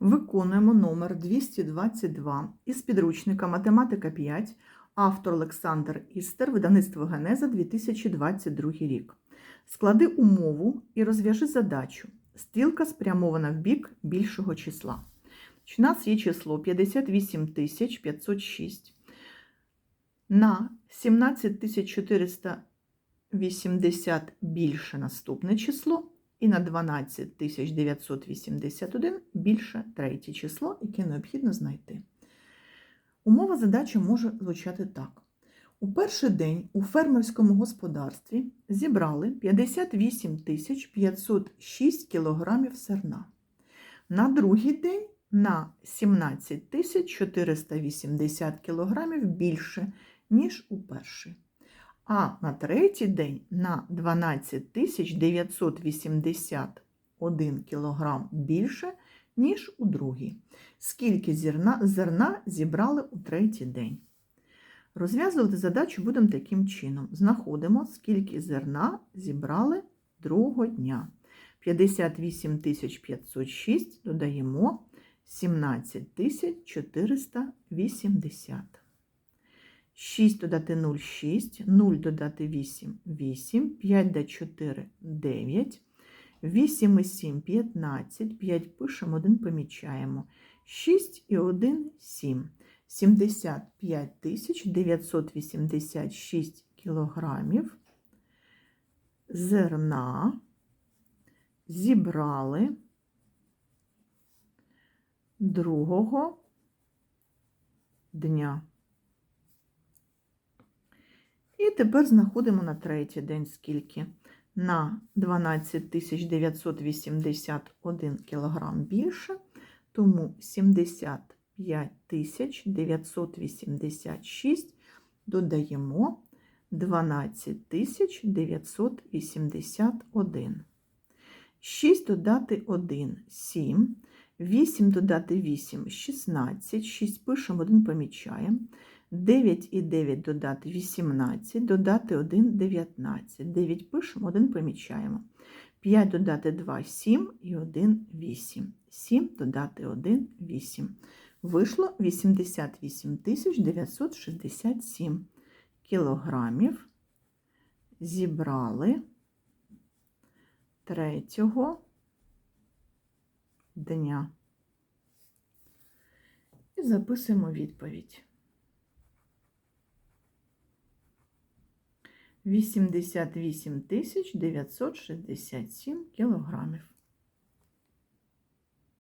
Виконуємо номер 222 із підручника Математика 5, автор Олександр Істер, видавництво Генеза 2022 рік. Склади умову і розв'яжи задачу. Стрілка спрямована в бік більшого числа. У нас є число 58 506 на 17 480 більше наступне число і на 12 981 більше третє число, яке необхідно знайти. Умова задачі може звучати так. У перший день у фермерському господарстві зібрали 58 506 кг серна. На другий день на 17 480 кг більше, ніж у перший. А на третій день на 12 981 кг більше, ніж у другий. Скільки зерна, зерна зібрали у третій день? Розв'язувати задачу будемо таким чином. Знаходимо, скільки зерна зібрали другого дня. 58 506 додаємо 17 480. 6 додати 0 – 6, 0 додати 8 – 8, 5 до 4 – 9, 8 і 7 – 15, 5 пишемо, 1 помічаємо, 6 і 1 – 7. 75 986 кілограмів зерна зібрали другого дня. І тепер знаходимо на третій день скільки? На 12 981 кг більше, тому 75 986 додаємо 12 981. 6 додати 1 – 7, 8 додати 8 – 16, 6 пишемо, 1 помічаємо. 9 і 9 додати 18, додати 1 19. 9 пишемо, 1 помічаємо. 5 додати 2 7 і 1 8. 7 додати 1 8. Вийшло 88 967 кілограмів. Зібрали третього дня. І записуємо відповідь. 88 967 кілограмів.